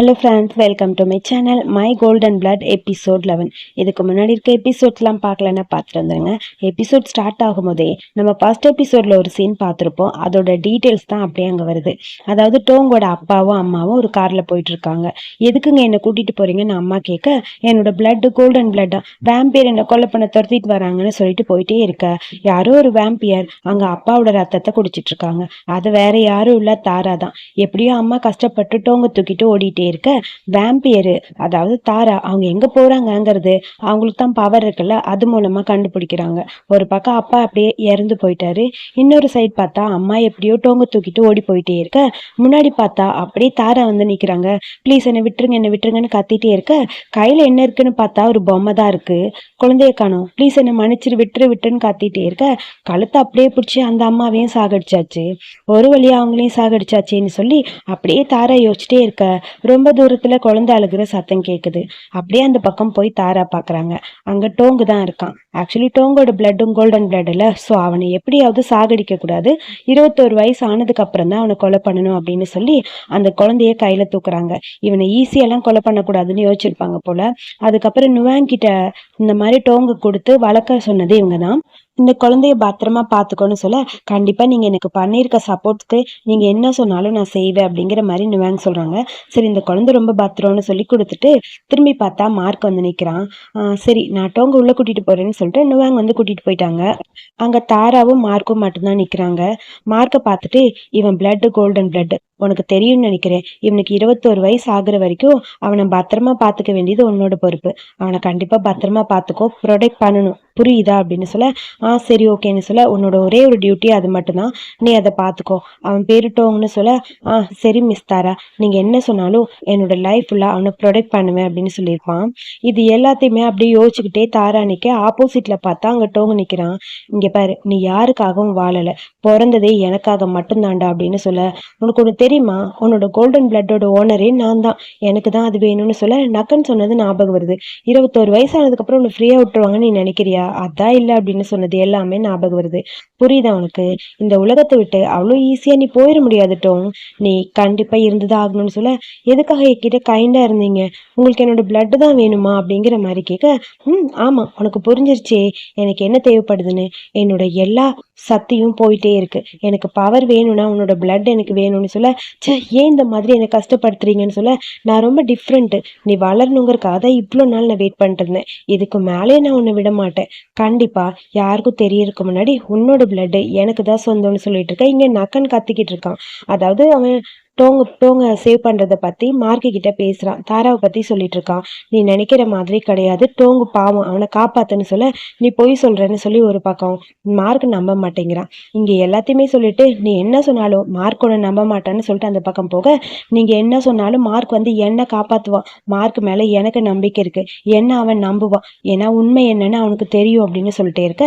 Hello friends welcome to my channel my golden blood episode eleven இதுக்கு முன்னாடி இருக்க எபிசோட்ஸ்லாம் பார்க்கலன்னா பார்த்துட்டு வந்துருங்க எபிசோட் ஸ்டார்ட் ஆகும்போதே நம்ம ஃபர்ஸ்ட் எபிசோடில் ஒரு சீன் பார்த்துருப்போம். அதோட டீட்டெயில்ஸ் தான் அப்படியே அங்கே வருது. அதாவது டோங்கோட அப்பாவும் அம்மாவும் ஒரு காரில் போயிட்டுருக்காங்க. எதுக்குங்க என்னை கூட்டிகிட்டு போகிறீங்கன்னு அம்மா கேட்க என்னோட பிளட்டு கோல்டன் பிளட்டா வேம்பியர் என்னை கொலை பண்ண துரத்திட்டு வராங்கன்னு சொல்லிட்டு போயிட்டே இருக்க. யாரோ ஒரு வேம்பியர் அங்கே அப்பாவோட ரத்தத்தை குடிச்சிட்ருக்காங்க அது வேற யாரும் இல்லை தாரா தான். எப்படியோ அம்மா கஷ்டப்பட்டு டோங்க தூக்கிட்டு ஓடிட்டே இருக்க வேம்பியரு அதாவது தாரா அவங்க எங்க போறாங்கங்கிறது அவங்களுக்கு தான் பவர் இருக்குல்ல அது மூலமா கண்டுபிடிக்கிறாங்க. ஒரு பக்கம் அப்பா அப்படியே இறந்து போயிட்டாரு. இன்னொரு சைடு பார்த்தா அம்மா எப்படியோ டோங்க தூக்கிட்டு ஓடி போயிட்டே இருக்க. முன்னாடி பார்த்தா அப்படியே தாரா வந்து நிக்கிறாங்க. ப்ளீஸ் என்னை விட்டுருங்க என்னை விட்டுருங்கன்னு கத்திட்டே இருக்க. கையில என்ன இருக்குன்னு பார்த்தா ஒரு பொம்மை தான் இருக்கு. குழந்தைய காணும். ப்ளீஸ் என்னை மன்னிச்சிரு விட்டுரு விட்டுன்னு கத்திட்டே இருக்க. கழுத்தை அப்படியே பிடிச்சி அந்த அம்மாவையும் சாகடிச்சாச்சு. ஒரு வழியா அவங்களையும் சாகடிச்சாச்சேன்னு சொல்லி அப்படியே தாரா யோசிச்சுட்டே இருக்க. ரொம்ப தூரத்துல குழந்தை அழுகிற சத்தம் கேக்குது. அப்படியே அந்த பக்கம் போய் தாரா பாக்குறாங்க. அங்க டோங்கு தான் இருக்கான். ஆக்சுவலி டோங்கோட பிளட்டும் கோல்டன் பிளட் இல்ல. ஸோ அவனை எப்படியாவது சாகடிக்க கூடாது. இருபத்தோரு வயசு ஆனதுக்கு அப்புறம் தான் அவனை கொலை பண்ணணும் அப்படின்னு சொல்லி அந்த குழந்தைய கையில தூக்குறாங்க. இவனை ஈஸியெல்லாம் கொலை பண்ணக்கூடாதுன்னு யோசிச்சிருப்பாங்க போல. அதுக்கப்புறம் நுவாங் கிட்ட இந்த மாதிரி டோங்கு கொடுத்து வளர்க்க சொன்னது இவங்க தான் இந்த குழந்தைய பத்திரமா பார்த்துக்கோன்னு சொல்ல கண்டிப்பா நீங்க எனக்கு பண்ணியிருக்க சப்போர்ட்க்கு நீங்க என்ன சொன்னாலும் நான் செய்வேன் அப்படிங்கிற மாதிரி நுவாங் சொல்றாங்க. சரி இந்த குழந்தை ரொம்ப பத்திரம்னு சொல்லி கொடுத்துட்டு திரும்பி பார்த்தா மார்க் வந்து நிக்கிறான். ஆஹ் சரி நான் டோங்க உள்ள கூட்டிட்டு போறேன்னு சொல்லிட்டு நுவாங் வந்து கூட்டிட்டு போயிட்டாங்க. அங்க தாராவும் மார்க்கும் மட்டும்தான் நிக்கிறாங்க. மார்க்கை பார்த்துட்டு இவன் பிளட் கோல்டன் பிளட் உனக்கு தெரியும்னு நினைக்கிறேன். இவனுக்கு இருபத்தோரு வயசு ஆகுற வரைக்கும் அவனை பத்திரமா பார்த்துக்க வேண்டியது உன்னோட பொறுப்பு. அவனை கண்டிப்பா பத்திரமா பார்த்துக்கோ ப்ரொடெக்ட் பண்ணணும். புரியுதா? அப்படின்னு சொல்ல ஆ சரி ஓகேன்னு சொல்ல உன்னோட ஒரே ஒரு டியூட்டி அது மட்டும்தான். நீ அதை பார்த்துக்கோ அவன் பேரு டோங்னு சொல்ல ஆ சரி மிஸ் தாரா. நீங்க என்ன சொன்னாலும் என்னோட லைஃப் ஃபுல்லாக அவனை ப்ரொடெக்ட் பண்ணுவேன் அப்படின்னு சொல்லியிருப்பான். இது எல்லாத்தையுமே அப்படியே யோசிச்சுக்கிட்டே தாரா நிற்க ஆப்போசிட்ல பார்த்தா அங்கே டோங்க நிற்கிறான் இங்க பாரு நீ யாருக்காகவும் வாழலை. பிறந்ததே எனக்காக மட்டும்தான்டா அப்படின்னு சொல்ல உனக்கு ஒன்று தெரியுமா? உன்னோட கோல்டன் பிளட்டோட ஓனரே நான் தான் எனக்கு தான் அது வேணும்னு சொல்ல நக்கன் சொன்னது ஞாபகம் வருது. இருபத்தோரு வயசானதுக்கப்புறம் உன்னை ஃப்ரீயாக விட்டுருவாங்கன்னு நீ நினைக்கிறியா? அதான் இல்லை அப்படின்னு சொன்னது எல்லாமே ஞாபகம் வருது. புரியுதா உனக்கு? இந்த உலகத்தை விட்டு அவ்வளோ ஈஸியாக நீ போயிட முடியாதுட்டோம். நீ கண்டிப்பாக இருந்துதான் ஆகணும்னு சொல்ல எதுக்காக என்கிட்ட கைண்டாக இருந்தீங்க? உங்களுக்கு என்னோட பிளட்டு தான் வேணுமா? அப்படிங்கிற மாதிரி கேட்க ம் ஆமாம் உனக்கு புரிஞ்சிருச்சே. எனக்கு என்ன தேவைப்படுதுன்னு? என்னோட எல்லா சக்தியும் போயிட்டே இருக்கு. எனக்கு பவர் வேணும்னா உன்னோட பிளட் எனக்கு வேணும்னு சொல்ல ச்சே ஏன் இந்த மாதிரி என்னை கஷ்டப்படுத்துறீங்கன்னு சொல்ல நான் ரொம்ப டிஃப்ரெண்ட்டு நீ வளரணுங்கிறக்காக தான் இவ்வளோ நாள் நான் வெயிட் பண்ணிட்டு இருந்தேன் இதுக்கு மேலே நான் உன்னை விட மாட்டேன். கண்டிப்பா யாருக்கும் தெரியறதுக்கு முன்னாடி உன்னோட பிளட் எனக்கு தான் சொந்தம்னு சொல்லிட்டு இருக்கேன். இங்க நக்கன் கத்திக்கிட்டு இருக்கான். அதாவது அவன் டோங்க டோங்க சேவ் பண்ணுறத பற்றி மார்க்கு கிட்ட பேசுகிறான் தாராவை பற்றி சொல்லிட்டு இருக்கான் நீ நினைக்கிற மாதிரி கிடையாது. டோங்கு பாவம். அவனை காப்பாத்துன்னு சொல்ல நீ பொய் சொல்கிறேன்னு சொல்லி ஒரு பக்கம் மார்க் நம்ப மாட்டேங்கிறான் இங்கே எல்லாத்தையுமே சொல்லிட்டு நீ என்ன சொன்னாலும் மார்க் நம்ப மாட்டான்னு சொல்லிட்டு அந்த பக்கம் போக நீங்கள் என்ன சொன்னாலும் மார்க் வந்து என்ன காப்பாற்றுவான் மார்க் மேலே எனக்கு நம்பிக்கை இருக்குது என்ன அவன் நம்புவான் ஏன்னா உண்மை என்னன்னு அவனுக்கு தெரியும் அப்படின்னு சொல்லிட்டே இருக்க.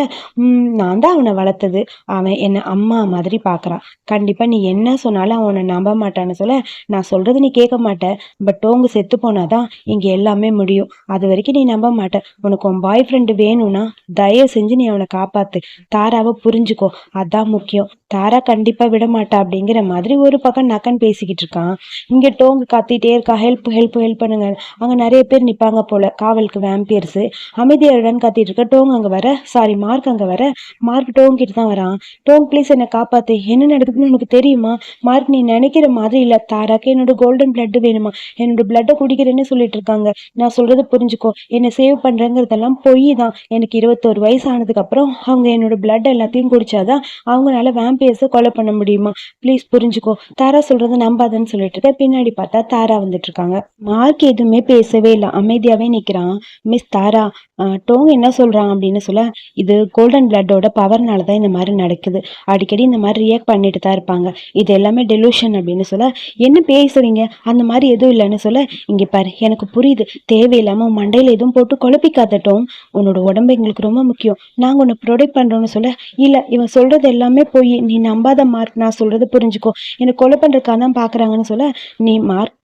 நான் தான் அவனை வளர்த்தது. அவன் என்னை அம்மா மாதிரி பார்க்குறான் கண்டிப்பாக நீ என்ன சொன்னாலும் அவனை நம்ப மாட்டான் மாட்டான்னு சொல்ல நான் சொல்றது நீ கேட்க மாட்ட. பட் டோங்கு செத்து போனாதான் இங்க எல்லாமே முடியும். அது வரைக்கும் நீ நம்ப மாட்ட. உனக்கு உன் பாய் ஃப்ரெண்டு வேணும்னா தயவு செஞ்சு நீ அவனை காப்பாத்து. தாராவை புரிஞ்சுக்கோ. அதான் முக்கியம். தாரா கண்டிப்பா விட மாட்டா அப்படிங்கிற மாதிரி ஒரு பக்கம் நக்கன் பேசிக்கிட்டு இருக்கான். இங்க டோங்கு கத்திட்டே இருக்கா. ஹெல்ப் ஹெல்ப் ஹெல்ப் பண்ணுங்க. அங்க நிறைய பேர் நிப்பாங்க போல. காவலுக்கு வேம்பியர்ஸு அமைதியாருடன் கத்திட்டு இருக்க. டோங் அங்க வர. சாரி மார்க் அங்க வர. மார்க் டோங் கிட்ட தான் வரான். டோங் ப்ளீஸ் என்னை காப்பாத்து. என்ன நடக்குதுன்னு உனக்கு தெரியுமா? மார்க் நீ நினைக்கிற மாதிரி இல்லை. தாராக்கு என்னோட கோல்டன் பிளட் வேணுமா? என்னோட பிளட்டை குடிக்கிறேன்னு சொல்லிட்டு இருக்காங்க. நான் சொல்றதை புரிஞ்சுக்கோ. என்னை சேவ் பண்றேங்கிறதெல்லாம் பொய் தான். எனக்கு இருபத்தோரு வயசு ஆனதுக்கப்புறம் அவங்க என்னோட பிளட் எல்லாத்தையும் குடிச்சாதான் அவங்களால வேம்பியர்ஸை கொலை பண்ண முடியுமா? ப்ளீஸ் புரிஞ்சுக்கோ. தாரா சொல்றதை நம்பாதன்னு சொல்லிட்டு இருக்க. பின்னாடி பார்த்தா தாரா வந்துட்டு இருக்காங்க. மார்க் எதுவுமே பேசவே இல்லை. அமைதியாவே நிக்கிறான். மிஸ் தாரா ஆஹ் டோங் என்ன சொல்றான் அப்படின்னு சொல்ல இது கோல்டன் பிளட்டோட பவர்னால தான் இந்த மாதிரி நடக்குது. அடிக்கடி இந்த மாதிரி ரியாக்ட் பண்ணிட்டு தான் இருப்பாங்க. இது எல்லாமே டெலூஷன் அப்படின்னு சொல்ல என்ன பேசுறீங்க? அந்த மாதிரி எதுவும் இல்லைன்னு சொல்ல இங்க பாரு எனக்கு புரியுது. தேவையில்லாம மண்டையில எதுவும் போட்டு குழப்பிக்காத டோம் உன்னோட உடம்பு எங்களுக்கு ரொம்ப முக்கியம். நாங்க உன்னை ப்ரொடெக்ட் பண்றோம்னு சொல்ல இல்லை இவன் சொல்றது எல்லாமே போய். நீ நீ நம்பாத மார்க் நான் சொல்றது புரிஞ்சுக்கோ. என்னை கொலை பண்றதுக்காக தான் பாக்குறாங்கன்னு சொல்ல நீ மார்க்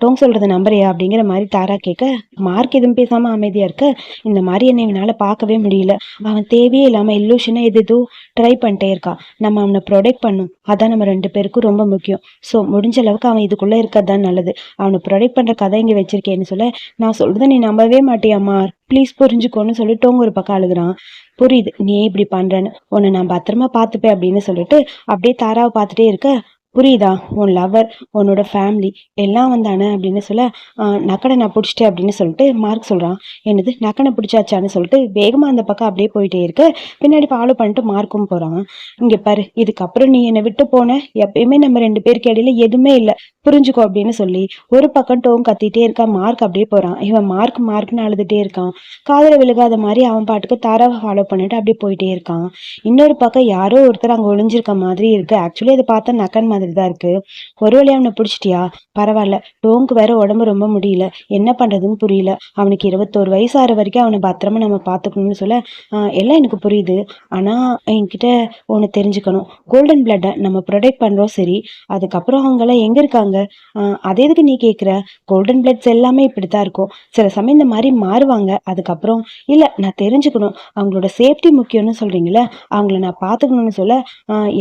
டோங் சொல்கிறத நம்புறியா அப்படிங்கிற மாதிரி தாரா கேட்க மார்க் எதுவும் பேசாமல் அமைதியாக இருக்க? இந்த மாதிரி என்னை இவனால் பார்க்கவே முடியல. அவன் தேவையே இல்லாமல் இல்லூஷனை எது எதுவும் ட்ரை பண்ணிட்டே இருக்கான் நம்ம அவனை ப்ரொடெக்ட் பண்ணும். அதான் நம்ம ரெண்டு பேருக்கும் ரொம்ப முக்கியம். ஸோ முடிஞ்ச அளவுக்கு அவன் இதுக்குள்ளே இருக்கிறது தான் நல்லது. அவனை ப்ரொடெக்ட் பண்ணுற கதை இங்கே வச்சிருக்கேன்னு சொல்ல நான் சொல்கிறத நீ நம்பவே மாட்டியாம்மா ப்ளீஸ் புரிஞ்சுக்கோன்னு சொல்லி டோங்க ஒரு பக்கம் அழுகுறான். புரியுது. நீ இப்படி பண்ணுறேன்னு உன்னை நான் பத்திரமா பார்த்துப்பேன் அப்படின்னு சொல்லிட்டு அப்படியே தாராவை பார்த்துட்டே இருக்க புரியுதா? உன் லவர் உன்னோட ஃபேமிலி எல்லாம் வந்தானே அப்படின்னு சொல்ல "ஆஹ், நக்கனை நான் பிடிச்சிட்டேன் அப்படின்னு சொல்லிட்டு மார்க் சொல்கிறான் என்னது நக்கனை பிடிச்சாச்சான்னு சொல்லிட்டு வேகமாக அந்த பக்கம் அப்படியே போயிட்டே இருக்க. பின்னாடி ஃபாலோ பண்ணிட்டு மார்க்கும் போகிறான் இங்கே பாரு இதுக்கப்புறம் நீ என்னை விட்டு போன எப்பயுமே நம்ம ரெண்டு பேருக்கு இடையில எதுவுமே இல்லை. புரிஞ்சுக்கோ அப்படின்னு சொல்லி ஒரு பக்கம் டோம் கத்திட்டே இருக்கான் மார்க் அப்படியே போகிறான் இவன் மார்க் மார்க்னு அழுதுட்டே இருக்கான். காதில் விழுகாத மாதிரி அவன் பாட்டுக்கு தாராவை ஃபாலோ பண்ணிட்டு அப்படியே போயிட்டே இருக்கான். இன்னொரு பக்கம் யாரோ ஒருத்தர் அங்கே ஒளிஞ்சிருக்க மாதிரி இருக்கு. ஆக்சுவலி அதை பார்த்தா நக்கன் மாதிரி தான் இருக்கு. ஒரு வழியா அவனை பிடிச்சிட்டியா? பரவாயில்ல. டோங்க்கு வேற உடம்பு ரொம்ப முடியல. என்ன பண்றதுன்னு புரியல. அவனுக்கு இருபத்தோரு வயசு ஆகிற வரைக்கும் அவனை பத்திரமா நம்ம பார்த்துக்கணும்னு சொல்ல எல்லாம் எனக்கு புரியுது. ஆனா என்கிட்ட ஒன்று தெரிஞ்சுக்கணும். கோல்டன் பிளட்டை நம்ம ப்ரொடெக்ட் பண்றோம் சரி. அதுக்கப்புறம் அவங்கெல்லாம் எங்க இருக்காங்க? அதே அது எதுக்கு நீ கேட்குற கோல்டன் பிளட்ஸ் எல்லாமே இப்படி தான் இருக்கும். சில சமயம் இந்த மாதிரி மாறுவாங்க. அதுக்கப்புறம் இல்லை நான் தெரிஞ்சுக்கணும். அவங்களோட சேஃப்டி முக்கியம்னு சொல்கிறீங்களே அவங்கள நான் பார்த்துக்கணும்னு சொல்ல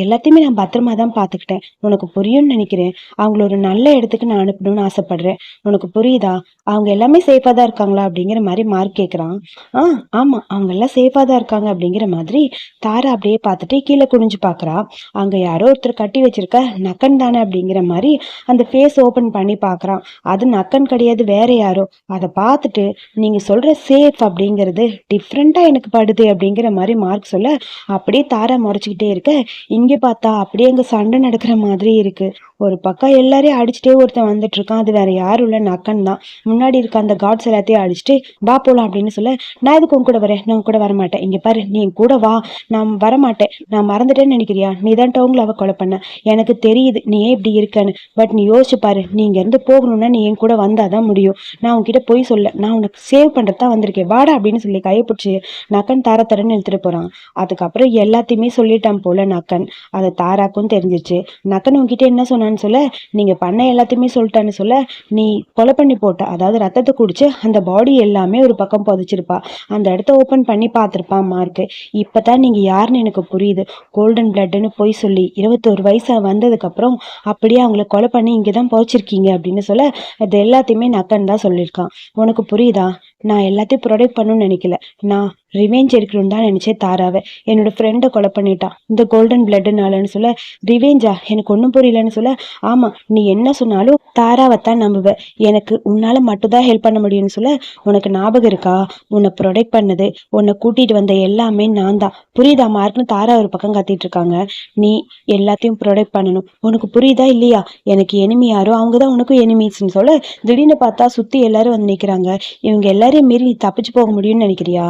எல்லாத்தையுமே நான் பத்திரமா தான் பார்த்துக்கிட்டேன். உனக்கு புரியும்னு நினைக்கிறேன். அவங்கள ஒரு நல்ல இடத்துக்கு நான் அனுப்பணும்னு ஆசைப்படுறேன். உனக்கு புரியுதா? அவங்க எல்லாமே சேஃபாக தான் இருக்காங்களா? அப்படிங்கிற மாதிரி மார்க் கேட்குறான் ஆ ஆமாம் அவங்க எல்லாம் சேஃபாக தான் இருக்காங்க அப்படிங்கிற மாதிரி தாரா அப்படியே பார்த்துட்டு கீழே குனிஞ்சு பார்க்குறா. அங்கே யாரோ ஒருத்தர் கட்டி வச்சிருக்க நக்கன் தானே அப்படிங்கிற மாதிரி அந்த ஃபேஸ் ஓப்பன் பண்ணி பார்க்குறான். அது நக்கன் கிடையாது வேற யாரோ. அதை பார்த்துட்டு நீங்கள் சொல்கிற சேஃப் அப்படிங்கிறது டிஃப்ரெண்ட்டாக எனக்கு படுது அப்படிங்கிற மாதிரி மார்க் சொல்ல அப்படியே தாரா முறைச்சிக்கிட்டே இருக்க. இங்கே பார்த்தா அப்படியே அங்கே சண்டை நடக்கிற மாதிரி மாதிரி இருக்கு. ஒரு பக்கம் எல்லாரையும் அடிச்சுட்டே ஒருத்தன் வந்துட்டு இருக்கான் அது வேற யாரும் இல்லை. நக்கன் தான். முன்னாடி இருக்க அந்த காட்ஸ் எல்லாத்தையும் அடிச்சுட்டு வா போலாம் அப்படின்னு சொல்ல நான் எதுக்கு உன் கூட வரேன்? நான் கூட வரமாட்டேன். இங்க பாரு நீ கூட வா. நான் வரமாட்டேன். நான் மறந்துட்டேன்னு நினைக்கிறியா? நீ தான் டவுன்ல அவ கொலை பண்ண. எனக்கு தெரியுது நீ ஏன் இப்படி இருக்கன்னு. பட் நீ யோசிச்சு பாரு நீ இங்க இருந்து போகணும்னா நீ என் கூட வந்தாதான் முடியும். நான் உன்கிட்ட போய் சொல்ல. நான் உனக்கு சேவ் பண்றது தான் வந்திருக்கேன். வாடா அப்படின்னு சொல்லி கையை பிடிச்சி நக்கன் தார தரன்னு எடுத்துட்டு போறான். அதுக்கப்புறம் எல்லாத்தையுமே சொல்லிட்டான் போல நக்கன் அதை தாராக்கும் தெரிஞ்சிச்சு. நக்கன் உன்கிட்ட என்ன சொன்னான்னு சொல்ல நீங்க பண்ண எல்லாத்தையுமே சொல்லிட்டான்னு சொல்ல நீ கொலை பண்ணி போட்ட அதாவது ரத்தத்தை குடிச்சு அந்த பாடி எல்லாமே ஒரு பக்கம் புதைச்சிருப்பா. அந்த இடத்த ஓப்பன் பண்ணி பார்த்துருப்பான் மார்க்கு இப்போ தான் நீங்கள் யாருன்னு எனக்கு புரியுது. கோல்டன் பிளட்டுன்னு போய் சொல்லி இருபத்தோரு வயசாக வந்ததுக்கப்புறம் அப்படியே அவங்கள கொலை பண்ணி இங்கே தான் புதைச்சிருக்கீங்க அப்படின்னு சொல்ல அது எல்லாத்தையுமே நக்கன்னு தான் சொல்லியிருக்கான். உனக்கு புரியுதா? நான் எல்லாத்தையும் ப்ரொடெக்ட் பண்ணணும்னு நினைக்கல. நான் ரிவெஞ்ச் இருக்கணும்னு தான் நினச்சே தாராவை. என்னோட ஃப்ரெண்டை கொலை பண்ணிட்டான். இந்த கோல்டன் பிளட்டுனாலன்னு சொல்ல ரிவெஞ்சா எனக்கு ஒன்றும் புரியலன்னு சொல்ல ஆமாம் நீ என்ன சொன்னாலும் தாராவை தான் நம்புவேன் எனக்கு உன்னால் மட்டும்தான் ஹெல்ப் பண்ண முடியும்னு சொல்ல உனக்கு ஞாபகம் இருக்கா? உன்னை ப்ரொடெக்ட் பண்ணது உன்னை கூட்டிகிட்டு வந்த எல்லாமே நான் தான். புரியுதா மார்க்னு தாரா ஒரு பக்கம் கத்திட்டு இருக்காங்க. நீ எல்லாத்தையும் ப்ரொடெக்ட் பண்ணணும். உனக்கு புரியுதா இல்லையா? எனக்கு எனிமி யாரோ? அவங்க தான் உனக்கும் எனிமீஸ்ன்னு சொல்ல திடீர்னு பார்த்தா சுற்றி எல்லாரும் வந்து நிற்கிறாங்க இவங்க எல்லாரையும் மீறி நீ தப்பிச்சு போக முடியும்னு நினைக்கிறியா?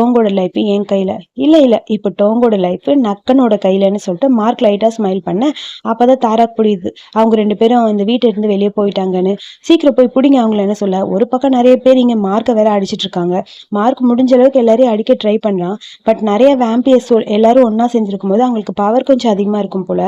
டோங்கோட லைஃப் என் கையில். இல்லை இல்லை இப்போ டோங்கோட லைஃப் நக்கனோட கையிலன்னு சொல்லிட்டு மார்க் லைட்டாக ஸ்மைல் பண்ண அப்பதான் தாராக்கு புரியுது. அவங்க ரெண்டு பேரும் இந்த வீட்டை இருந்து வெளியே போயிட்டாங்கன்னு. சீக்கிரம் போய் பிடிங்க அவங்கள என்ன சொல்ல. ஒரு பக்கம் நிறைய பேர் இங்கே மார்க்கை வேற அடிச்சிட்டு இருக்காங்க. மார்க் முடிஞ்ச அளவுக்கு எல்லாரையும் அடிக்க ட்ரை பண்ணுறான் பட் நிறைய வேம்பியர்ஸ் எல்லாரும் ஒன்றா செஞ்சிருக்கும் போது அவங்களுக்கு பவர் கொஞ்சம் அதிகமாக இருக்கும் போல.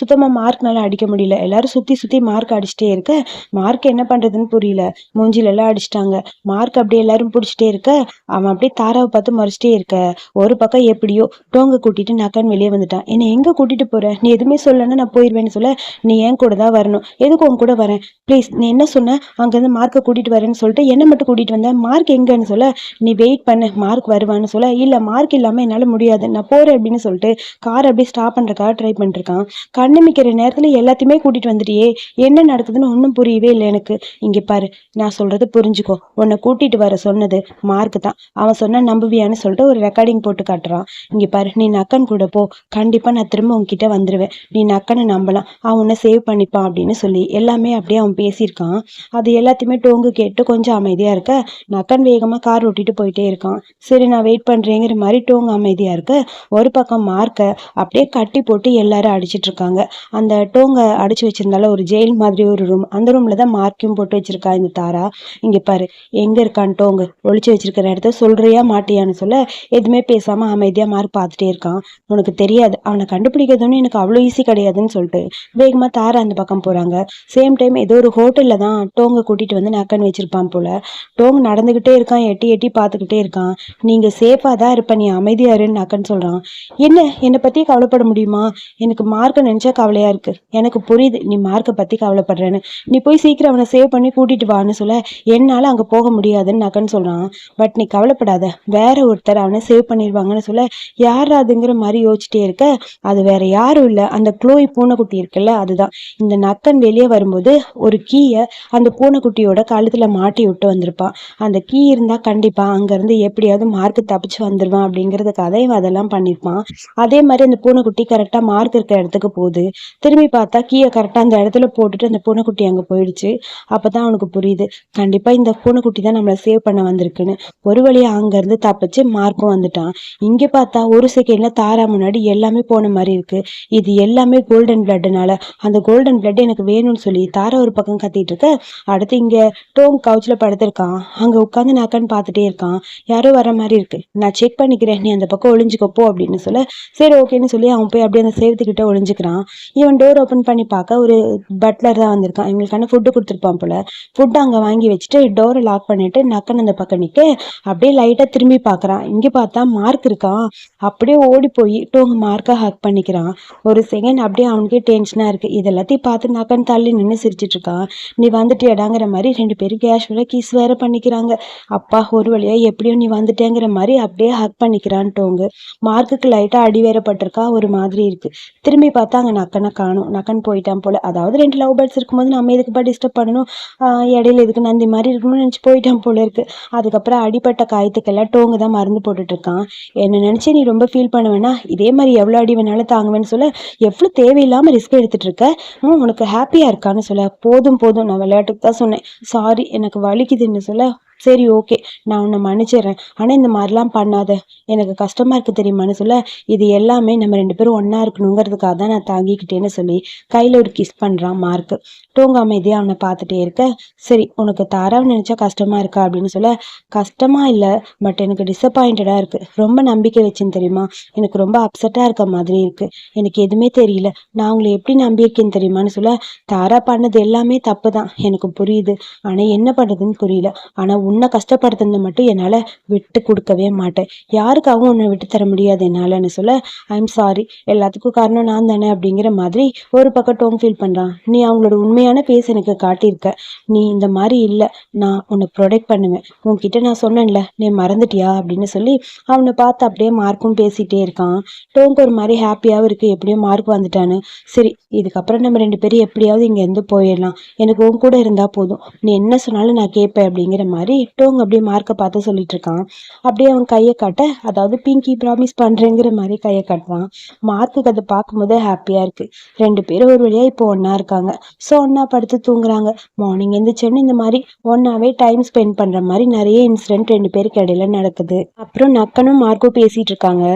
சுத்தமாக மார்க்னால அடிக்க முடியல. எல்லாரும் சுற்றி சுற்றி மார்க் அடிச்சிட்டே இருக்க. மார்க் என்ன பண்ணுறதுன்னு புரியல. மூஞ்சில எல்லாம் அடிச்சிட்டாங்க. மார்க் அப்படியே எல்லாரும் பிடிச்சிட்டே இருக்க. அவன் அப்படியே தாராவை பார்த்து முறைச்சிட்டே இருக்க. ஒரு பக்கம் எப்படியோ டோங்க கூட்டிட்டு நக்கன் வெளியே வந்துட்டான். என்னை எங்கே கூட்டிட்டு போற? நீ எதுவுமே சொல்லனா நான் போயிடுவேன்னு சொல்ல? நீ என் கூட தான் வரணும். எதுக்கு உன் கூட வரேன்? ப்ளீஸ் நீ என்ன சொன்ன? அங்கேருந்து மார்க்கை கூட்டிட்டு வரேன்னு சொல்லிட்டு என்ன மட்டும் கூட்டிட்டு வந்தேன் மார்க் எங்கன்னு சொல்ல? நீ வெயிட் பண்ணு. மார்க் வருவான்னு சொல்ல? இல்லை மார்க் இல்லாமல் என்னால் முடியாது. நான் போகிறேன் அப்படின்னு சொல்லிட்டு கார் அப்படியே ஸ்டாப் பண்ணுறக்காக ட்ரை பண்ணிருக்கான் கண்ணமிக்கிற நேரத்தில் எல்லாத்தையுமே கூட்டிட்டு வந்துட்டியே. என்ன நடக்குதுன்னு ஒன்றும் புரியவே இல்லை எனக்கு. இங்கே பாரு நான் சொல்றது புரிஞ்சுக்கோ. உன்னை கூட்டிட்டு வர சொன்னது மார்க் தான். அவன் சொன்ன நம்புவியான் நம்புவியான்னு சொல்லிட்டு ஒரு ரெக்கார்டிங் போட்டு காட்டுறான். இங்க பாரு நீ நக்கன் கூட போ. கண்டிப்பா நான் திரும்ப உன்கிட்ட வந்துடுவேன் நீ நக்கனை நம்பலாம். அவன் உன்னை சேவ் பண்ணிப்பான் அப்படின்னு சொல்லி எல்லாமே அப்படியே அவன் பேசியிருக்கான். அது எல்லாத்தையுமே டோங்கு கேட்டு கொஞ்சம் அமைதியா இருக்க. நக்கன் வேகமா கார் ஓட்டிட்டு போயிட்டே இருக்கான். சரி நான் வெயிட் பண்றேங்கிற மாதிரி டோங்கு அமைதியா இருக்க. ஒரு பக்கம் மார்க்கை அப்படியே கட்டி போட்டு எல்லாரும் அடிச்சிட்டு இருக்காங்க. அந்த டோங்க அடிச்சு வச்சிருந்தால ஒரு ஜெயில் மாதிரி ஒரு ரூம் அந்த ரூம்ல தான் மார்க்கையும் போட்டு வச்சிருக்கா இந்த தாரா. இங்க பாரு எங்க இருக்கான் டோங்கு? ஒழிச்சு வச்சிருக்கிற இடத்த சொல்றியா மாட்டியான்னு சொல்ல எதுவுமே பேசாமல் அமைதியாக மார்க் பார்த்துட்டே இருக்கான். உனக்கு தெரியாது. அவனை கண்டுபிடிக்கிறதுன்னு எனக்கு அவ்வளோ ஈஸி கிடையாதுன்னு சொல்லிட்டு வேகமாக தார அந்த பக்கம் போகிறாங்க சேம் டைம் ஏதோ ஒரு ஹோட்டலில் தான் டோங்கை கூட்டிகிட்டு வந்து நக்கன் வச்சிருப்பான் போல. டோங் நடந்துக்கிட்டே இருக்கான் எட்டி எட்டி பார்த்துக்கிட்டே இருக்கான். நீங்கள் சேஃபாக தான் இருப்ப நீ அமைதியாருன்னு நக்கன் சொல்கிறான் என்ன? என்னை பற்றி கவலைப்பட முடியுமா? எனக்கு மார்க்கை நினச்சா கவலையாக இருக்குது எனக்கு புரியுது நீ மார்க்கை பற்றி கவலைப்படுறேன்னு. நீ போய் சீக்கிரம் அவனை சேவ் பண்ணி கூட்டிட்டு வான்னு சொல்ல என்னால் அங்கே போக முடியாதுன்னு நக்கன் சொல்கிறான் பட் நீ கவலைப்படாத வேற ஒருத்தர் அவனை சேவ் பண்ணிடுவாங்கன்னு சொல்ல யார் அதுங்கிற மாதிரி யோசிச்சுட்டே இருக்க. அது வேற யாரும் இல்லை. அந்த குளோய் பூனைக்குட்டி இருக்குல்ல அதுதான். இந்த நக்கன் வெளியே வரும்போது ஒரு கீயை அந்த பூனைக்குட்டியோட கழுத்துல மாட்டி விட்டு வந்திருப்பான். அந்த கீ இருந்தா கண்டிப்பா அங்கிருந்து எப்படியாவது மார்க் தப்பிச்சு வந்துருவான் அப்படிங்கிறதுக்காக இவன் அதெல்லாம் பண்ணியிருப்பான் அதே மாதிரி அந்த பூனைக்குட்டி கரெக்டா மார்க் இருக்கிற இடத்துக்கு போகுது. திரும்பி பார்த்தா கீயை கரெக்டா அந்த இடத்துல போட்டுட்டு அந்த பூனைக்குட்டி அங்க போயிடுச்சு. அப்பதான் அவனுக்கு புரியுது. கண்டிப்பா இந்த பூனைக்குட்டி தான் நம்மளை சேவ் பண்ண வந்திருக்குன்னு. ஒரு வழியா அங்க இருந்து தப்பிச்சு மார்க்கும் வந்துட்டான். இங்க பார்த்தா ஒரு செகண்ட்ல தாரா முன்னாடி எல்லாமே போன மாதிரி இருக்கு. இது எல்லாமே கோல்டன் பிளட்னால அந்த கோல்டன் பிளட் எனக்கு வேணும்னு சொல்லி தாரா ஒரு பக்கம் கத்திட்டு இருக்க. அடுத்து இங்க டோங் கவுச்சில் படுத்திருக்கான். அங்க உட்காந்து நாக்கான்னு பார்த்துட்டே இருக்கான். யாரோ வர மாதிரி இருக்கு. நான் செக் பண்ணிக்கிறேன். நீ அந்த பக்கம் ஒளிஞ்சுக்கப்போ அப்படின்னு சொல்ல. சரி ஓகேன்னு சொல்லி அவன் போய் அப்படியே அந்த சேவத்துக்கிட்ட ஒளிஞ்சுக்கிறான். இவன் டோர் ஓப்பன் பண்ணி பார்க்க ஒரு பட்லர் தான் வந்திருக்கான். இவங்களுக்கான ஃபுட்டு கொடுத்துருப்பான் போல. ஃபுட் அங்கே வாங்கி வச்சுட்டு டோரை லாக் பண்ணிட்டு நக்கன் அந்த பக்கம் நிற்க அப்படியே லைட்டாக திரும்பி பார்க்குறான். இங்க பார்த்தா மார்க் இருக்கான். அப்படியே ஓடி போய் டோங்க மார்க்கை ஹக் பண்ணிக்கிறான். ஒரு செகண்ட் அப்படியே அவனுக்கே டென்ஷனா இருக்கு. இது எல்லாத்தையும் பார்த்து நக்கன் தள்ளி நின்று சிரிச்சிட்டு இருக்கான். நீ வந்துட்டியடாங்கிற மாதிரி ரெண்டு பேரும் கேஷுவலாக கிஸ் வேற பண்ணிக்கிறாங்க. அப்பா ஒரு வழியா எப்படியோ நீ வந்துட்டேங்கிற மாதிரி அப்படியே ஹக் பண்ணிக்கிறான் டோங்கு. மார்க்குக்கு லைட்டா அடி வேறப்பட்டிருக்கா ஒரு மாதிரி இருக்கு. திரும்பி பார்த்தா அங்க நக்கனை காணும். நக்கன் போயிட்டான் போல. அதாவது ரெண்டு லவ் பேர்ட்ஸ் இருக்கும்போது நம்ம எதுக்குப்பா டிஸ்டர்ப் பண்ணணும்? இடையில எதுக்கு நந்தி மாதிரி இருக்கணும்னு நினைச்சு போயிட்டான் போல இருக்கு. அதுக்கப்புறம் அடிப்பட்ட காயத்துக்கெல்லாம் டோங்கு தான் மருந்து போட்டுட்டு இருக்கான் என்ன நீ ரொம்ப ஃபீல் பண்ண வேணா இதே மாதிரி எவ்வளோ அடி வேணாலும் தாங்குவேன்னு சொல்ல எவ்வளவு தேவையில்லாமல் ரிஸ்க் எடுத்துட்டு இருக்க உனக்கு ஹாப்பியா இருக்கான்னு சொல்ல. போதும் போதும். நான் விளையாட்டுக்கு தான் சொன்னேன். சாரி எனக்கு வலிக்குதுன்னு சொல்ல. சரி ஓகே நான் உன்னை மன்னிச்சிடுறேன். ஆனால் இந்த மாதிரிலாம் பண்ணாத. எனக்கு கஷ்டமாக இருக்குது தெரியுமான்னு சொல்ல இது எல்லாமே நம்ம ரெண்டு பேரும் ஒன்றா இருக்கணுங்கிறதுக்காக தான் நான் தாங்கிக்கிட்டேன்னு சொல்லி கையில் ஒரு கிஸ் பண்ணுறான் மார்க். டோங்க அமைதியாக அவனை பார்த்துட்டே இருக்க. சரி உனக்கு தாராவை நினச்சா கஷ்டமாக இருக்கா அப்படின்னு சொல்ல கஷ்டமாக இல்லை பட் எனக்கு டிசப்பாயிண்டடாக இருக்குது ரொம்ப நம்பிக்கை வச்சேன்னு தெரியுமா? எனக்கு ரொம்ப அப்செட்டாக இருக்க மாதிரி இருக்குது எனக்கு எதுவுமே தெரியல. நான் உங்களை எப்படி நம்பியிருக்கேன்னு தெரியுமான்னு சொல்ல தாரா பண்ணது எல்லாமே தப்பு தான். எனக்கு புரியுது. ஆனால் என்ன பண்ணுறதுன்னு புரியல. ஆனால் உன்னை கஷ்டப்படுத்துனது மட்டும் என்னால் விட்டு கொடுக்கவே மாட்டேன். யாருக்காகவும் உன்னை விட்டு தர முடியாது என்னாலன்னு சொல்ல ஐம் சாரி எல்லாத்துக்கும் காரணம் நான் தானே அப்படிங்கிற மாதிரி ஒரு பக்கம் டோங் ஃபீல் பண்ணுறான் நீ அவங்களோட உண்மையான பேஸ் எனக்கு காட்டியிருக்க. நீ இந்த மாதிரி இல்லை. நான் உன்னை ப்ரொடெக்ட் பண்ணுவேன். உன்கிட்ட நான் சொன்னேன்ல நீ மறந்துட்டியா? அப்படின்னு சொல்லி அவனை பார்த்து அப்படியே மார்க்கும் பேசிட்டே இருக்கான். டோங்க்கு ஒரு மாதிரி ஹாப்பியாகவும் இருக்குது எப்படியோ மார்க் வந்துட்டான்னு. சரி இதுக்கப்புறம் நம்ம ரெண்டு பேரும் எப்படியாவது இங்கேருந்து போயிடலாம். எனக்கு உன் கூட இருந்தால் போதும். நீ என்ன சொன்னாலும் நான் கேட்பேன் அப்படிங்கிற மாதிரி டோங் அப்படியே மார்க்கை பார்த்து சொல்லிட்டு இருக்கான். அப்படியே அவன் கையை காட்ட அதாவது பிங்கி ப்ராமிஸ் பண்ணுறேங்கிற மாதிரி கையை காட்டுறான் மார்க்குக்கு அதை பார்க்கும்போதே ஹாப்பியாக இருக்கு. ரெண்டு பேரும் ஒரு வழியாக இப்போ ஒன்றா இருக்காங்க. ஸோ ஒன்றா படுத்து தூங்குறாங்க. மார்னிங் எழுந்திரிச்சோன்னு இந்த மாதிரி ஒன்றாவே டைம் ஸ்பெண்ட் பண்ணுற மாதிரி நிறைய இன்சிடென்ட் ரெண்டு பேருக்கு இடையில நடக்குது. அப்புறம் நக்கனும் மார்க்கும் பேசிட்டு இருக்காங்க.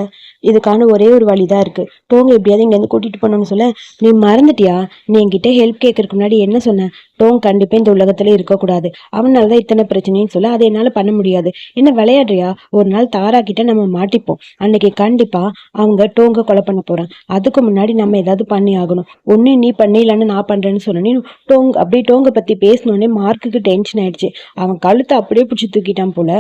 இதுக்கான ஒரே ஒரு வழி தான் இருக்கு. டோங்க எப்படியாவது இங்கேருந்து கூட்டிகிட்டு போனோம்னு சொல்ல நீ மறந்துட்டியா? நீ என்கிட்ட ஹெல்ப் கேட்கறதுக்கு முன்னாடி என்ன சொன்ன? டோங் கண்டிப்பாக இந்த உலகத்தில் இருக்கக்கூடாது. அவனால தான் இத்தனை பிரச்சனைன்னு சொல்ல அதை என்னால் பண்ண முடியாது. என்ன விளையாடுறியா? ஒரு நாள் தாரா கிட்ட நம்ம மாட்டிப்போம். அன்னைக்கு கண்டிப்பாக அவங்க டோங்க கொலை பண்ண போகிறான் அதுக்கு முன்னாடி நம்ம ஏதாவது பண்ணி ஆகணும். ஒன்றும் நீ பண்ணி இல்லைன்னு நான் பண்ணுறேன்னு சொன்னே டோங் அப்படியே டோங்க பற்றி பேசினோடனே மார்க்குக்கு டென்ஷன் ஆயிடுச்சு. அவன் கழுத்தை அப்படியே பிடிச்சி தூக்கிட்டான் போல.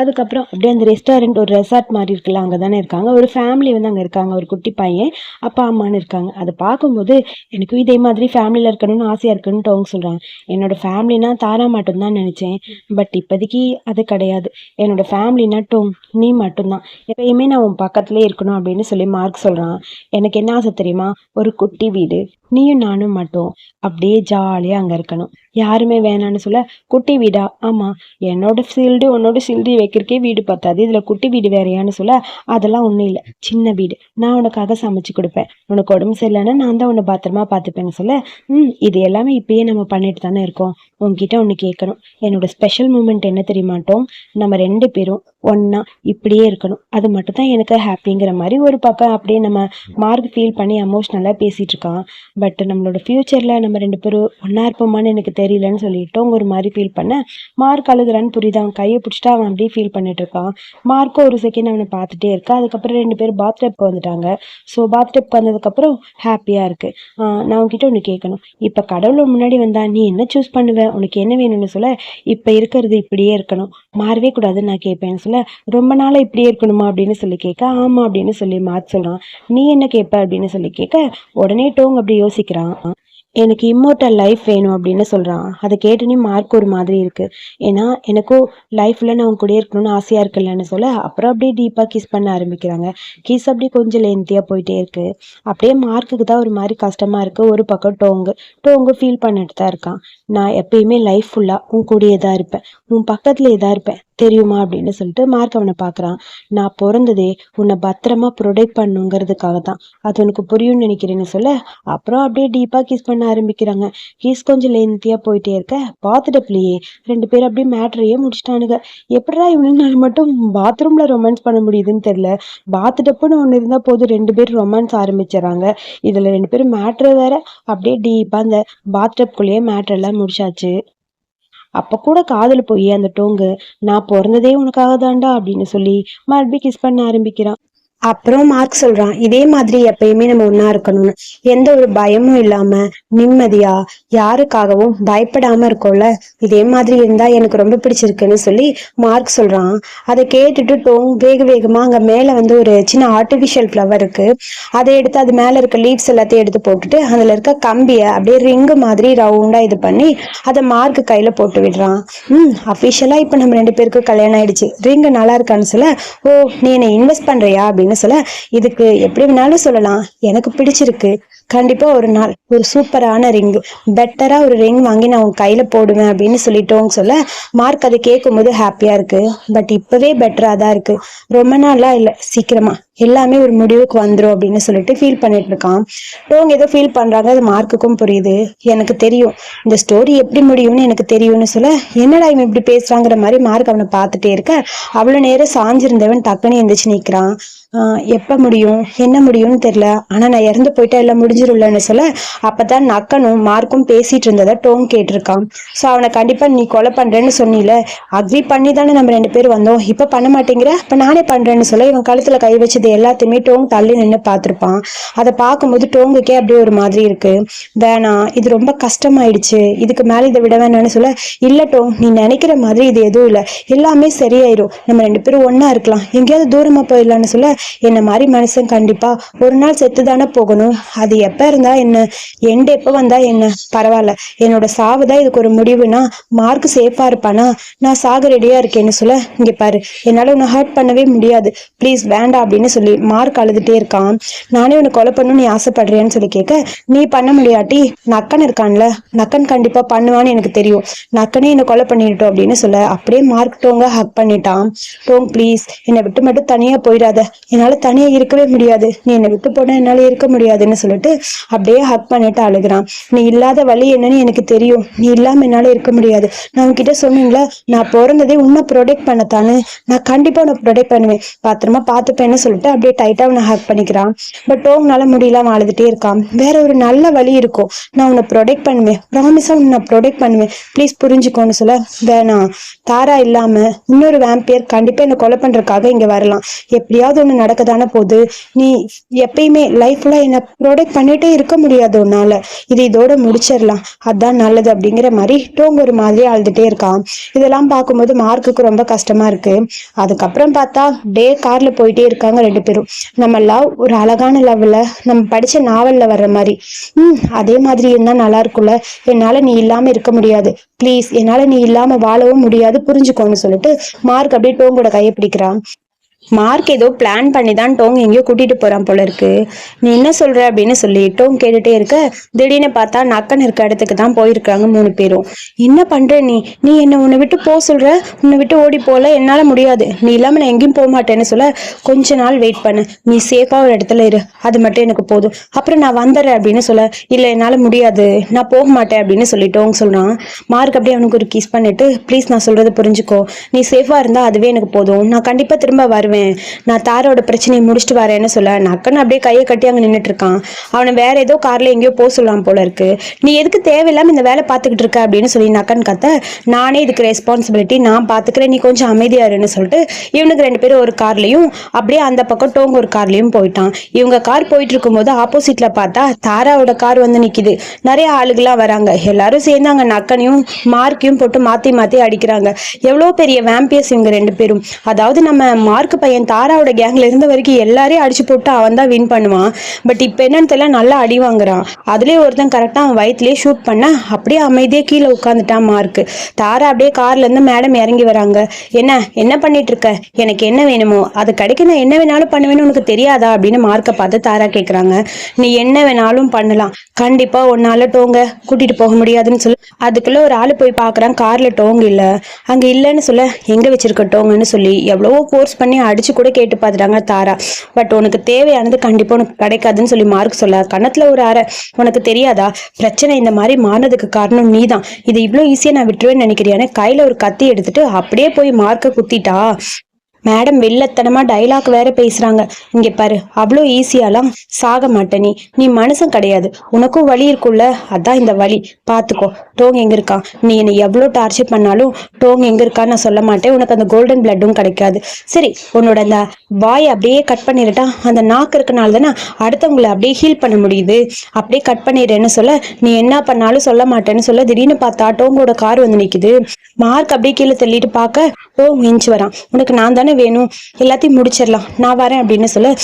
அதுக்கப்புறம் அப்படியே அந்த ரெஸ்டாரண்ட் ஒரு ரெசார்ட் மாதிரி இருக்குல்ல அங்கே தானே இருக்காங்க. ஒரு ஃபேமிலி ஃபேமிலி வந்து அங்கே இருக்காங்க. ஒரு குட்டி பையன் அப்பா அம்மான்னு இருக்காங்க. அதை பார்க்கும்போது எனக்கும் இதே மாதிரி ஃபேமிலியில் இருக்கணும்னு ஆசையாக இருக்குன்னு அவங்க சொல்கிறாங்க என்னோட ஃபேமிலினா தாரா மட்டும்தான் நினச்சேன். பட் இப்போதைக்கு அது கிடையாது. என்னோடய ஃபேமிலினா டோங் நீ மட்டும்தான். எப்பயுமே நான் உன் பக்கத்துலேயே இருக்கணும் அப்படின்னு சொல்லி மார்க் சொல்கிறான் எனக்கு என்ன ஆசை தெரியுமா? ஒரு குட்டி வீடு. நீயும் நானும் மட்டும். அப்படியே ஜாலியாக அங்கே இருக்கணும். யாருமே வேணான்னு சொல்ல குட்டி வீடா? ஆமாம் என்னோட சீல்டு உன்னோட சீல்டு வைக்கிறக்கே வீடு பத்தாது. இதில் குட்டி வீடு வேறையான்னு சொல்ல அதெல்லாம் ஒன்றும் இல்லை. சின்ன வீடு. நான் உனக்காக சமைச்சு கொடுப்பேன். உனக்கு உடம்பு சரியில்லைன்னா நான் தான் உன்னை பத்திரமா பார்த்துப்பேன்னு சொல்ல ம் இது எல்லாமே இப்பயே நம்ம பண்ணிட்டு தானே இருக்கோம். உன்கிட்ட ஒன்று கேட்கணும். என்னோட ஸ்பெஷல் மூமெண்ட் என்ன தெரியுமாட்டோம் நம்ம ரெண்டு பேரும் ஒன்றா இப்படியே இருக்கணும். அது மட்டும் தான் எனக்கு ஹாப்பிங்கிற மாதிரி ஒரு பக்கம் அப்படியே நம்ம மார்க் ஃபீல் பண்ணி எமோஷ்னலாக பேசிகிட்டு இருக்கான் பட் நம்மளோட ஃப்யூச்சரில் நம்ம ரெண்டு பேரும் ஒன்றா இருப்போமான்னு எனக்கு தெரியலன்னு சொல்லிட்டு அவங்க ஒரு மாதிரி ஃபீல் பண்ண மார்க் அழுகுறான்னு புரியுது. அவன் கையை பிடிச்சிட்டு அவன் அப்படியே ஃபீல் பண்ணிட்டு இருக்கான் மார்க்கும் ஒரு செகண்ட் அவனை பார்த்துட்டே இருக்கா. அதுக்கப்புறம் ரெண்டு பேரும் பாத்டப்க்கு வந்துட்டாங்க. ஸோ பாத்டப்க்கு வந்ததுக்கப்புறம் ஹாப்பியாக இருக்கு. நான் உங்ககிட்ட ஒன்று கேட்கணும் இப்போ கடவுள் முன்னாடி வந்தா நீ என்ன சூஸ் பண்ணுவேன் உனக்கு என்ன வேணும்னு சொல்ல? இப்போ இருக்கிறது இப்படியே இருக்கணும். மாறவே கூடாதுன்னு நான் கேட்பேன்னு சொல்ல ரொம்ப நாளாக இப்படியே இருக்கணுமா? அப்படின்னு சொல்லி கேட்க ஆமாம் அப்படின்னு சொல்லி மாத் சொல்கிறான் நீ என்ன கேட்ப அப்படின்னு சொல்லி கேட்க உடனே டோங் அப்படி யோசிக்கிறான். எனக்கு இம்மோர்டல் லைஃப் வேணும் அப்படின்னு சொல்கிறான் அதை கேட்டுனே மார்க் ஒரு மாதிரி இருக்குது ஏன்னா எனக்கும் லைஃப்பில் நான் உன் கூடயே இருக்கணும்னு ஆசையாக இருக்குல்லன்னு சொல்ல அப்புறம் அப்படியே டீப்பாக கிஸ் பண்ண ஆரம்பிக்கிறாங்க. கிஸ் அப்படியே கொஞ்சம் லென்த்தியாக போயிட்டே இருக்கு. அப்படியே மார்க்குக்கு தான் ஒரு மாதிரி கஷ்டமாக இருக்குது ஒரு பக்கம் டோங்கு. டோங்கு ஃபீல் பண்ணிட்டு தான் இருக்கான். நான் எப்பயுமே லைஃப் ஃபுல்லாக உன் கூடயே தான் இருப்பேன். உன் பக்கத்துலேயே தான் இருப்பேன். தெரியுமா அப்படின்னு சொல்லிட்டு மார்க் அவனை பார்க்குறான். நான் பிறந்ததே உன்னை பத்திரமா ப்ரொடெக்ட் பண்ணுங்கிறதுக்காக தான் அது உனக்கு புரியும்னு நினைக்கிறேன்னு சொல்ல அப்புறம் அப்படியே டீப்பாக கிஸ் பண்ண ஆரம்பிக்கிறாங்க. கிஸ் கொஞ்சம் லென்த்தியாக போயிட்டே இருக்க. பார்த்துட்டப்லையே ரெண்டு பேரும் அப்படியே மேட்ரையே முடிச்சிட்டானுங்க. எப்படிடா இவனுங்களால மட்டும் பாத்ரூமில் ரொமான்ஸ் பண்ண முடியுதுன்னு தெரில பாத்துட்டப்புன்னு ஒன்று இருந்தால் போதும் ரெண்டு பேரும் ரொமான்ஸ் ஆரம்பிச்சிடறாங்க. இதில் ரெண்டு பேரும் மேட்ரு வேற. அப்படியே டீப்பாக அந்த பாத்டப்குள்ளேயே மேட்ரெல்லாம் முடிச்சாச்சு. அப்போ கூட காதில் போய் அந்த டோங்கு நான் பிறந்ததே உனக்காக தான்டா அப்படின்னு சொல்லி மறுபடியும் கிஸ் பண்ண ஆரம்பிக்கிறான். அப்புறம் மார்க் சொல்றான். இதே மாதிரி எப்பயுமே நம்ம ஒன்னா இருக்கணும்னு. எந்த ஒரு பயமும் இல்லாம நிம்மதியா யாருக்காகவும் பயப்படாம இருக்கோம்ல? இதே மாதிரி இருந்தா எனக்கு ரொம்ப பிடிச்சிருக்குன்னு சொல்லி மார்க் சொல்றான். அதை கேட்டுட்டு டோங் வேக வேகமா அங்க மேல வந்து ஒரு சின்ன ஆர்டிபிஷியல் ஃப்ளவர் இருக்கு. அதை எடுத்து அது மேல இருக்க லீவ்ஸ் எல்லாத்தையும் எடுத்து போட்டுட்டு அதுல இருக்க கம்பியை அப்படியே ரிங்கு மாதிரி ரவுண்டா இது பண்ணி அதை மார்க் கையில போட்டு விடுறான். ம் அஃபிஷியலா இப்ப நம்ம ரெண்டு பேருக்கு கல்யாணம் ஆயிடுச்சு. ரிங்கு நல்லா இருக்கான்னு சொல்ல ஓ நீ என்னை இன்வெஸ்ட் பண்றியா அப்படின்னு சொல்ல இதுக்கு எப்படி வேணாலும் சொல்லலாம். எனக்கு பிடிச்சிருக்கு. கண்டிப்பா ஒரு நாள் ஒரு சூப்பரான ரிங் பெட்டரா ஒரு ரிங் வாங்கி நான் உன் கையில போடுவேன் அப்படின்னு சொல்லிட்டோங்க சொல்ல மார்க் அதை கேட்கும் போது ஹாப்பியா இருக்கு. பட் இப்பவே பெட்டரா தான் இருக்கு. ரொம்ப நாளா இல்ல சீக்கிரமா. எல்லாமே ஒரு முடிவுக்கு வந்துரும் அப்படின்னு சொல்லிட்டு ஃபீல் பண்ணிட்டு இருக்கான். டோங் ஏதோ ஃபீல் பண்றாங்க அது மார்க்குக்கும் புரியுது. எனக்கு தெரியும். இந்த ஸ்டோரி எப்படி முடியும்னு எனக்கு தெரியும்னு சொல்ல என்னடா இவன் இப்படி பேசுறாங்கிற மாதிரி மார்க் அவனை பார்த்துட்டே இருக்க. அவ்வளவு நேரம் சாஞ்சிருந்தவன் டக்குன்னு எந்திரிச்சு நிக்கிறான். எப்போ எப்ப முடியும்? என்ன முடியும்னு தெரியல. ஆனா நான் இறந்து போயிட்டா எல்லாம் முடிஞ்சு முடிஞ்சிரும்லன்னு சொல்ல அப்பதான் நக்கனும் மார்க்கும் பேசிட்டு இருந்ததை டோங் கேட்டிருக்கான். சோ அவனை கண்டிப்பா நீ கொலை பண்றேன்னு சொன்னில. அக்ரி பண்ணி தானே நம்ம ரெண்டு பேரும் வந்தோம். இப்ப பண்ண மாட்டேங்கிற? இப்ப நானே பண்றேன்னு சொல்ல இவன் கழுத்துல கை வச்சது எல்லாத்தையுமே டோங் தள்ளி நின்று பார்த்திருப்பான். அதை பார்க்கும்போது டோங்குக்கே அப்படியே ஒரு மாதிரி இருக்கு. வேணாம் இது ரொம்ப கஷ்டமாயிடுச்சு. இதுக்கு மேல இதை விட வேணாம்னு சொல்ல இல்ல டோங் நீ நினைக்கிற மாதிரி இது எதுவும் இல்லை. எல்லாமே சரியாயிரும். நம்ம ரெண்டு பேரும் ஒன்னா இருக்கலாம். எங்கேயாவது தூரமா போயிடலாம்னு சொல்ல என்ன மாதிரி மனுஷன் கண்டிப்பா ஒரு நாள் செத்து தானே போகணும். அது எப்ப இருந்தா என்ன? எண்டு எப்ப வந்தா என்ன? பரவாயில்ல. என்னோட சாவு தான் இதுக்கு ஒரு முடிவுனா மார்க் சேஃபா இருப்பானா? நான் சாக ரெடியா இருக்கேன்னு சொல்ல இங்க பாரு. என்னால உன்னை ஹர்ட் பண்ணவே முடியாது. ப்ளீஸ் வேண்டாம் அப்படின்னு சொல்லி மார்க் அழுதுட்டே இருக்கான். நானே உன்னை கொலை பண்ணணும்னு நீ ஆசைப்படுறியான்னு சொல்லி கேட்க நீ பண்ண முடியாட்டி நக்கன் இருக்கான்ல நக்கன் கண்டிப்பா பண்ணுவான்னு எனக்கு தெரியும். நக்கனே என்னை கொலை பண்ணிட்டோம் அப்படின்னு சொல்ல அப்படியே மார்க் டோங்க ஹக் பண்ணிட்டான். டோங் ப்ளீஸ் என்னை விட்டு மட்டும் தனியா போயிடாத. என்னால தனியா இருக்கவே முடியாது. நீ என்னை விட்டு போனா என்னால இருக்க முடியாதுன்னு சொல்லிட்டு அப்படியே ஹக் பண்ணிட்டு அழுகுறான். நீ இல்லாத வழி என்னன்னு எனக்கு தெரியும். நீ இல்லாம என்னால இருக்க முடியாது. நான் உன்கிட்ட சொன்னீங்களா நான் பிறந்ததே உன்னை ப்ரொடெக்ட் பண்ணத்தானு. நான் கண்டிப்பா உன்னை ப்ரொடெக்ட் பண்ணுவேன். பத்திரமா பார்த்துப்பேன்னு சொல்லிட்டு அப்படியே டைட்டா உன்னை ஹக் பண்ணிக்கிறான். பட் டோங்னால முடியலாம் அழுதுட்டே இருக்கான். வேற ஒரு நல்ல வழி இருக்கும். நான் உன்னை ப்ரொடெக்ட் பண்ணுவேன். ப்ராமிஸா உன்னை ப்ரொடெக்ட் பண்ணுவேன். ப்ளீஸ் புரிஞ்சுக்கோன்னு சொல்ல வேணாம். தாரா இல்லாம இன்னொரு வேம்பியர் கண்டிப்பா என்னை கொலை பண்றதுக்காக இங்க வரலாம். எப்படியாவது ஒண்ணு நடக்கதான போது போகுது. நீ எப்பயுமே லைஃப்ல என்னை ப்ரொடெக்ட் பண்ணிட்டே இருக்க முடியாது உன்னால. இது இதோட முடிச்சிடலாம். அதான் நல்லது அப்படிங்கிற மாதிரி டோங்க ஒரு மாதிரி அழுதுட்டே இருக்கான். இதெல்லாம் பார்க்கும்போது மார்க்குக்கு ரொம்ப கஷ்டமா இருக்கு. அதுக்கப்புறம் பார்த்தா டே கார்ல போயிட்டே இருக்காங்க ரெண்டு பேரும். நம்ம லவ் ஒரு அழகான லவ்ல நம்ம படிச்ச நாவல்ல வர்ற மாதிரி. ம் அதே மாதிரி இருந்தா நல்லா இருக்கும்ல. என்னால நீ இல்லாம இருக்க முடியாது. ப்ளீஸ் என்னால நீ இல்லாம வாழவும் முடியாது. புரிஞ்சுக்கோன்னு சொல்லிட்டு மார்க் அப்படியே டோங்கோட கையை பிடிக்கிறான். மார்க் ஏதோ பிளான் பண்ணி தான் டோங் எங்கேயோ கூட்டிட்டு போறான் போல இருக்கு. நீ என்ன சொல்ற அப்படின்னு சொல்லி டோங் கேட்டுட்டே இருக்க. திடீர்னு பார்த்தா நக்கன் இருக்க இடத்துக்கு தான் போயிருக்காங்க மூணு பேரும். என்ன பண்ற நீ? நீ என்ன உன்னை விட்டு போக சொல்ற? உன்னை விட்டு ஓடி போல என்னால முடியாது. நீ இல்லாம நான் எங்கேயும் போக மாட்டேன்னு சொல்ல கொஞ்ச நாள் வெயிட் பண்ணு. நீ சேஃபா ஒரு இடத்துல இரு. அது மட்டும் எனக்கு போதும். அப்புறம் நான் வந்துடுறேன் அப்படின்னு சொல்ல இல்லை என்னால முடியாது. நான் போக மாட்டேன் அப்படின்னு சொல்லி டோங் சொல்றான் மார்க் அப்படியே அவனுக்கு ஒரு கிஸ் பண்ணிட்டு ப்ளீஸ் நான் சொல்றது புரிஞ்சுக்கோ. நீ சேஃபா இருந்தா அதுவே எனக்கு போதும். நான் கண்டிப்பா திரும்ப வருவேன். நான் தாரோட பிரச்சனையை முடிச்சுட்டு வரேன்னு சொல்ல நக்கன் அப்படியே கையை கட்டி அங்கே நின்றுட்டு இருக்கான் அவனை வேற ஏதோ கார்ல எங்கேயோ போக சொல்லலாம் போல இருக்கு. நீ எதுக்கு தேவையில்லாம இந்த வேலை பார்த்துக்கிட்டு இருக்க அப்படின்னு சொல்லி நக்கன் கத்த நானே இதுக்கு ரெஸ்பான்சிபிலிட்டி நான் பார்த்துக்கிறேன் நீ கொஞ்சம் அமைதியாருன்னு சொல்லிட்டு இவனுக்கு ரெண்டு பேரும் ஒரு கார்லயும் அப்படியே அந்த பக்கம் டோங்க ஒரு கார்லயும் போயிட்டான். இவங்க கார் போயிட்டு இருக்கும்போது ஆப்போசிட்ல பார்த்தா தாராவோட கார் வந்து நிக்குது. நிறைய ஆளுகளாம் வராங்க. எல்லாரும் சேர்ந்து அங்கே நக்கனையும் மார்க்கையும் போட்டு மாத்தி மாத்தி அடிக்கிறாங்க. எவ்வளோ பெரிய வேம்பியர்ஸ் இவங்க ரெண்டு பேரும். அதாவது நம்ம மார்க் பையன் தாராவோட கேங்ல இருந்த வரைக்கும் எல்லாரையும் அடிச்சு போட்டு அவன் தான் வின் பண்ணுவான். பட் இப்போ என்னன்னு தெரியல நல்லா அடி வாங்குறான். அதுலயே ஒருத்தன் கரெக்டா அவன் வயிற்றுலயே ஷூட் பண்ண அப்படியே அமைதியே கீழே உட்காந்துட்டான் மார்க். தாரா அப்படியே கார்ல இருந்து மேடம் இறங்கி வராங்க. என்ன என்ன பண்ணிட்டு இருக்க? எனக்கு என்ன வேணுமோ? அது கிடைக்க நான் என்ன வேணாலும் பண்ணுவேன்னு உனக்கு தெரியாதா? அப்படின்னு மார்க்கை பார்த்து தாரா கேக்குறாங்க. நீ என்ன வேணாலும் பண்ணலாம். கண்டிப்பா உன்னால டோங்க கூட்டிட்டு போக முடியாதுன்னு சொல்லி. அதுக்குள்ள ஒரு ஆளு போய் பாக்குறான் கார்ல டோங் இல்ல. அங்க இல்லைன்னு சொல்ல எங்க வச்சிருக்க டோங்கன்னு சொல்லி எவ்வளவோ ஃபோர்ஸ் பண்ணி அடிச்சு கூட கேட்டு பார்த்துட்டாங்க தாரா. பட் உனக்கு தேவையானது கண்டிப்பா உனக்கு கிடைக்காதுன்னு சொல்லி மார்க் சொல்ல கணத்துல ஒரு அரை உனக்கு தெரியாதா? பிரச்சனை இந்த மாதிரி மாறினதுக்கு காரணம் நீதான். இது இவ்வளோ ஈஸியா நான் விட்டுருவேன்னு நினைக்கிறியான்னு கையில ஒரு கத்தி எடுத்துட்டு அப்படியே போய் மார்க்க குத்திட்டா. மேடம் வெள்ளத்தனமா டைலாக் வேற பேசுறாங்க. இங்க பாரு அவ்வளோ ஈஸியாலாம் சாக மாட்டே நீ. நீ மனுஷன் கிடையாது. உனக்கும் வழி இருக்குல்ல? அதான் இந்த வழி பார்த்துக்கோ டோங் எங்க இருக்கான் நீ என்னை எவ்வளோ டார்ச்சர் பண்ணாலும் டோங் எங்க இருக்கான்னு நான் சொல்ல மாட்டேன். உனக்கு அந்த கோல்டன் பிளட்டும் கிடைக்காது. சரி உன்னோட அந்த வாயை அப்படியே கட் பண்ணிடட்டா அந்த நாக்கு இருக்கனால தானே அடுத்தவங்களை அப்படியே ஹீல் பண்ண முடியுது. அப்படியே கட் பண்ணிடுறேன்னு சொல்ல நீ என்ன பண்ணாலும் சொல்ல மாட்டேன்னு சொல்ல திடீர்னு பார்த்தா டோங்கோட கார் வந்து நிக்குது. மார்க் அப்படியே கீழே தள்ளிட்டு பார்க்க டோங் எஞ்சி வரான். உனக்கு நான் தானே வேணும். எல்லாத்தையும் முடிச்சிடலாம். நான் வரேன் அப்படின்னு சொல்ல.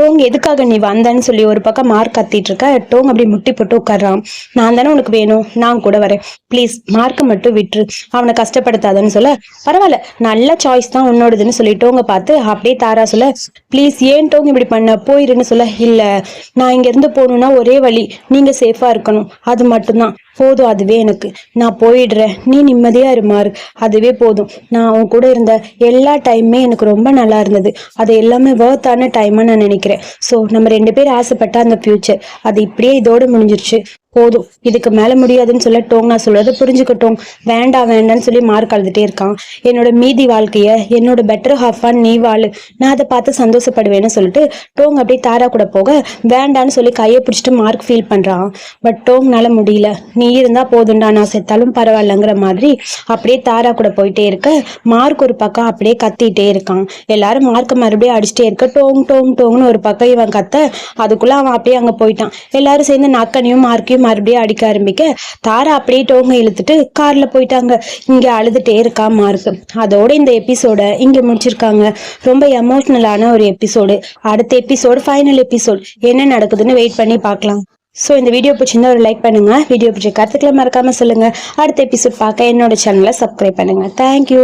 டோங் எதுக்காக நீ வந்தேன்னு சொல்லி ஒரு பக்கம் மார்க் கத்திட்டு இருக்க. டோங் அப்படி முட்டி போட்டு உட்கார்றான். நான் தானே உனக்கு வேணும். நான் கூட வரேன். ப்ளீஸ் மார்க்கை மட்டும் விட்டுரு. அவனை கஷ்டப்படுத்தாதன்னு சொல்ல. பரவாயில்ல. நல்ல சாய்ஸ் தான் உன்னோடதுன்னு சொல்லி டோங்க பார்த்து அப்படியே தாரா சொல்ல. ப்ளீஸ் ஏன் டோங் இப்படி பண்ண? போயிருன்னு சொல்ல. இல்ல. நான் இங்க இருந்து போகணும்னா ஒரே வழி. நீங்க சேஃபா இருக்கணும். அது மட்டும்தான். போதும் அதுவே எனக்கு. நான் போயிடுறேன். நீ நிம்மதியா இருமாறு அதுவே போதும். நான் அவன் கூட இருந்த எல்லா டைமுமே எனக்கு ரொம்ப நல்லா இருந்தது. அது எல்லாமே வேர்த்தான டைமா நான் நினைக்கிறேன். ஸோ நம்ம ரெண்டு பேரும் ஆசைப்பட்ட அந்த ஃபியூச்சர் அது இப்படியே இதோட முடிஞ்சிருச்சு. போதும். இதுக்கு மேல முடியாதுன்னு சொல்ல டோங் நான் சொல்றதை புரிஞ்சுக்கட்டும். வேண்டாம் வேண்டாம்னு சொல்லி மார்க் அழுதுட்டே இருக்கான். என்னோட மீதி வாழ்க்கைய என்னோட பெட்டர் ஹாஃபா நீ வாழு. நான் அதை பார்த்து சந்தோஷப்படுவேன்னு சொல்லிட்டு டோங் அப்படியே தாரா கூட போக வேண்டான்னு சொல்லி கையை பிடிச்சிட்டு மார்க் ஃபீல் பண்றான். பட் டோங்னால முடியல. நீ இருந்தா போதும்டா நான் செத்தாலும் பரவாயில்லங்கிற மாதிரி அப்படியே தாரா கூட போயிட்டே இருக்க மார்க் ஒரு பக்கம் அப்படியே கத்திட்டே இருக்கான். எல்லாரும் மார்க் மறுபடியும் அடிச்சுட்டே இருக்க டோங் டோங் டோங்னு ஒரு பக்கம் இவன் கத்த அதுக்குள்ள அவன் அப்படியே அங்க போயிட்டான். எல்லாரும் சேர்ந்து நக்கனையும் மார்க்கையும் மறுபடியும் அடிக்க ஆரம்பிக்க தாரா அப்படியே டோங்க இழுத்துட்டு கார்ல போயிட்டாங்க. இங்க அழுதுட்டே இருக்கா மார்க். அதோட இந்த எபிசோட இங்க முடிச்சிருக்காங்க. ரொம்ப எமோஷ்னலான ஒரு எபிசோடு அடுத்த எபிசோடு ஃபைனல் எபிசோட் என்ன நடக்குதுன்னு வெயிட் பண்ணி பார்க்கலாம். ஸோ இந்த வீடியோ பிடிச்சிருந்தா ஒரு லைக் பண்ணுங்க. வீடியோ பிடிச்ச கருத்துக்களை மறக்காம சொல்லுங்க. அடுத்த எபிசோட் பார்க்க என்னோட சேனலை சப்ஸ்கிரைப் பண்ணுங்க. தேங்க்யூ